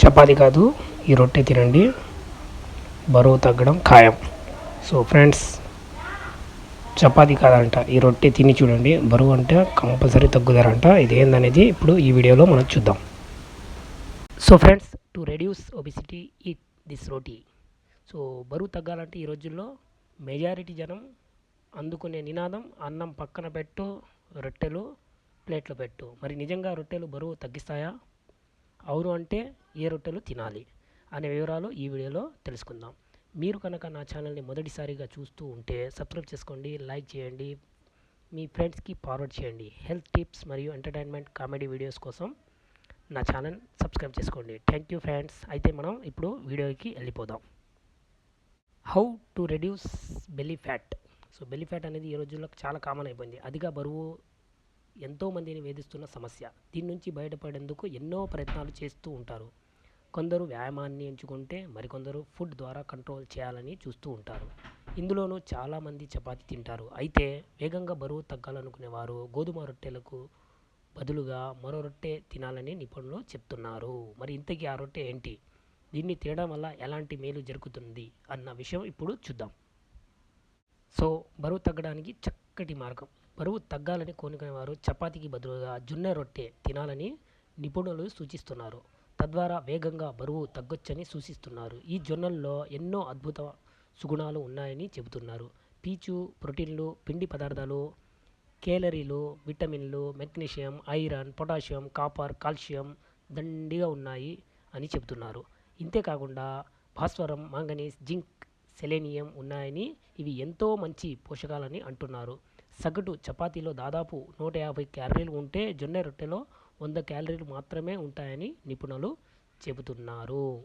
చపాతి కాదు ఈ రొట్టె తినండి. బరువు తగ్గడం ఖాయం. సో ఫ్రెండ్స్ చపాతి కాదంట ఈ రొట్టె తిని చూడండి. బరువు అంటే కంపల్సరీ తగ్గుతారంట ఇది ఏందనేది ఇప్పుడు ఈ వీడియోలో మనం చూద్దాం. So friends to reduce obesity ఈ దిస్ రోటీ సో బరువు తగ్గాలంటే ఈ రోజుల్లో మెజారిటీ జనం అందుకునే నినాదం అన్నం పక్కన పెట్టు రొట్టెలు ప్లేట్లో పెట్టు. మరి నిజంగా రొట్టెలు బరువు తగ్గిస్తాయా? అవును అంటే ఏ రొట్టెలు తినాలి అనే వివరాలు ఈ వీడియోలో తెలుసుకుందాం. మీరు కనుక నా ఛానల్ని మొదటిసారిగా చూస్తూ ఉంటే సబ్స్క్రైబ్ చేసుకోండి లైక్ చేయండి మీ ఫ్రెండ్స్కి ఫార్వర్డ్ చేయండి. హెల్త్ టిప్స్ మరియు ఎంటర్టైన్మెంట్ కామెడీ వీడియోస్ కోసం నా ఛానల్ సబ్స్క్రైబ్ చేసుకోండి. Thank you friends. అయితే మనం ఇప్పుడు వీడియోకి వెళ్ళిపోదాం. How to reduce belly fat? So belly fat అనేది ఈ రోజుల్లో చాలా కామన్ అయిపోయింది. అధిక బరువు ఎంతోమందిని వేధిస్తున్న సమస్య. దీని నుంచి బయటపడేందుకు ఎన్నో ప్రయత్నాలు చేస్తూ ఉంటారు. కొందరు వ్యాయామాన్ని ఎంచుకుంటే మరికొందరు ఫుడ్ ద్వారా కంట్రోల్ చేయాలని చూస్తూ ఉంటారు. ఇందులోనూ చాలామంది చపాతి తింటారు. అయితే వేగంగా బరువు తగ్గాలనుకునేవారు గోధుమ రొట్టెలకు బదులుగా మరో రొట్టె తినాలని నిపుణులు చెప్తున్నారు. మరి ఇంతకీ ఆ రొట్టె ఏంటి? దీన్ని తినడం వల్ల ఎలాంటి మేలు జరుగుతుంది అన్న విషయం ఇప్పుడు చూద్దాం. సో బరువు తగ్గడానికి చక్కటి మార్గం. బరువు తగ్గాలని కోరుకునేవారు చపాతీకి బదులుగా జొన్న రొట్టె తినాలని నిపుణులు సూచిస్తున్నారు. తద్వారా వేగంగా బరువు తగ్గొచ్చని సూచిస్తున్నారు. ఈ జొన్నల్లో ఎన్నో అద్భుత సుగుణాలు ఉన్నాయని చెబుతున్నారు. పీచు ప్రోటీన్లు పిండి పదార్థాలు కేలరీలు విటమిన్లు magnesium iron potassium copper calcium దండిగా ఉన్నాయి అని చెబుతున్నారు. ఇంతేకాకుండా భాస్వరం మాంగనీస్ జింక్ సెలేనియం ఉన్నాయని ఇవి ఎంతో మంచి పోషకాలని అంటున్నారు. సగటు చపాతీలో దాదాపు నూట యాభై క్యాలరీలు ఉంటే జొన్న రొట్టెలో వంద క్యాలరీలు మాత్రమే ఉంటాయని నిపుణులు చెబుతున్నారు.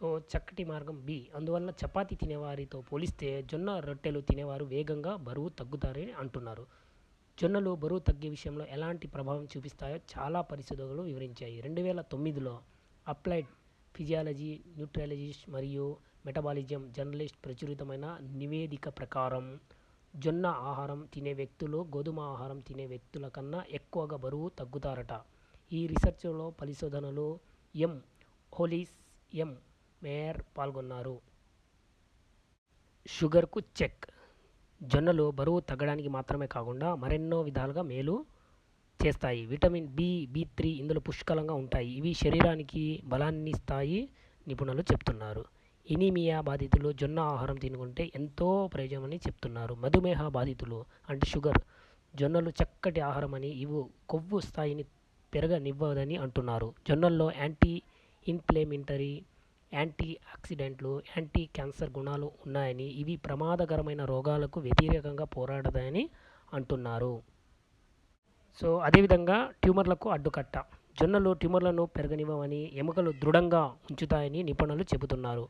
సో చక్కటి మార్గం బి. అందువల్ల చపాతీ తినేవారితో పోలిస్తే జొన్న రొట్టెలు తినేవారు వేగంగా బరువు తగ్గుతారని అంటున్నారు. జొన్నలు బరువు తగ్గే విషయంలో ఎలాంటి ప్రభావం చూపిస్తాయో చాలా పరిశోధనలు వివరించాయి. రెండు వేల తొమ్మిదిలో అప్లైడ్ ఫిజియాలజీ న్యూట్రాలజిస్ట్ మరియు మెటబాలిజం జర్నలిస్ట్ ప్రచురితమైన నివేదిక ప్రకారం జొన్న ఆహారం తినే వ్యక్తులు గోధుమ ఆహారం తినే వ్యక్తుల కన్నా ఎక్కువగా బరువు తగ్గుతారట. ఈ రీసెర్చ్లో పరిశోధనలు ఎం. Hollis M. మేయర్ పాల్గొన్నారు. షుగర్కు చెక్. జొన్నలు బరువు తగ్గడానికి మాత్రమే కాకుండా మరెన్నో విధాలుగా మేలు చేస్తాయి. విటమిన్ బి బి త్రీ ఇందులో పుష్కలంగా ఉంటాయి. ఇవి శరీరానికి బలాన్ని ఇస్తాయి నిపుణులు చెప్తున్నారు. ఇనీమియా బాధితులు జొన్న ఆహారం తినుకుంటే ఎంతో ప్రయోజనమని చెప్తున్నారు. మధుమేహ బాధితులు అంటే షుగర్ జొన్నలు చక్కటి ఆహారం అని ఇవి కొవ్వు స్థాయిని పెరగనివ్వదని అంటున్నారు. జొన్నల్లో యాంటీ ఇన్ఫ్లేమెంటరీ యాంటీ ఆక్సిడెంట్లు యాంటీ క్యాన్సర్ గుణాలు ఉన్నాయని ఇవి ప్రమాదకరమైన రోగాలకు వ్యతిరేకంగా పోరాడదని అంటున్నారు. సో అదేవిధంగా ట్యూమర్లకు అడ్డుకట్ట. జొన్నలు ట్యూమర్లను పెరగనివ్వమని ఎముకలు దృఢంగా ఉంచుతాయని నిపుణులు చెబుతున్నారు.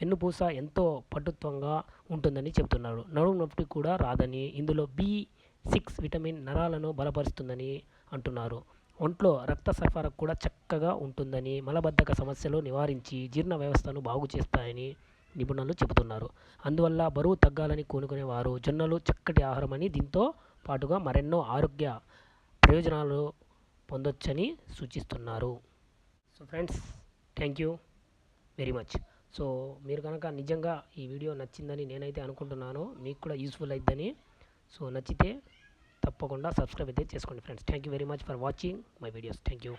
వెన్నుపూస ఎంతో పటుత్వంగా ఉంటుందని చెబుతున్నారు. నడుము నొప్పి కూడా రాదని ఇందులో బి సిక్స్ విటమిన్ నరాలను బలపరుస్తుందని అంటున్నారు. ఒంట్లో రక్త సరఫరా కూడా చక్కగా ఉంటుందని మలబద్ధక సమస్యలు నివారించి జీర్ణ వ్యవస్థను బాగు చేస్తాయని నిపుణులు చెబుతున్నారు. అందువల్ల బరువు తగ్గాలని కోనుకునేవారు జొన్నలు చక్కటి ఆహారం అని దీంతో పాటుగా మరెన్నో ఆరోగ్య ప్రయోజనాలు పొందొచ్చని సూచిస్తున్నారు. So friends thank you very much. So మీరు కనుక నిజంగా ఈ వీడియో నచ్చిందని నేనైతే అనుకుంటున్నాను మీకు కూడా యూస్ఫుల్ అయిద్దని. సో నచ్చితే తప్పకుండా సబ్స్క్రైబ్ అయితే చేసుకోండి friends. Thank you very much for watching my videos thank you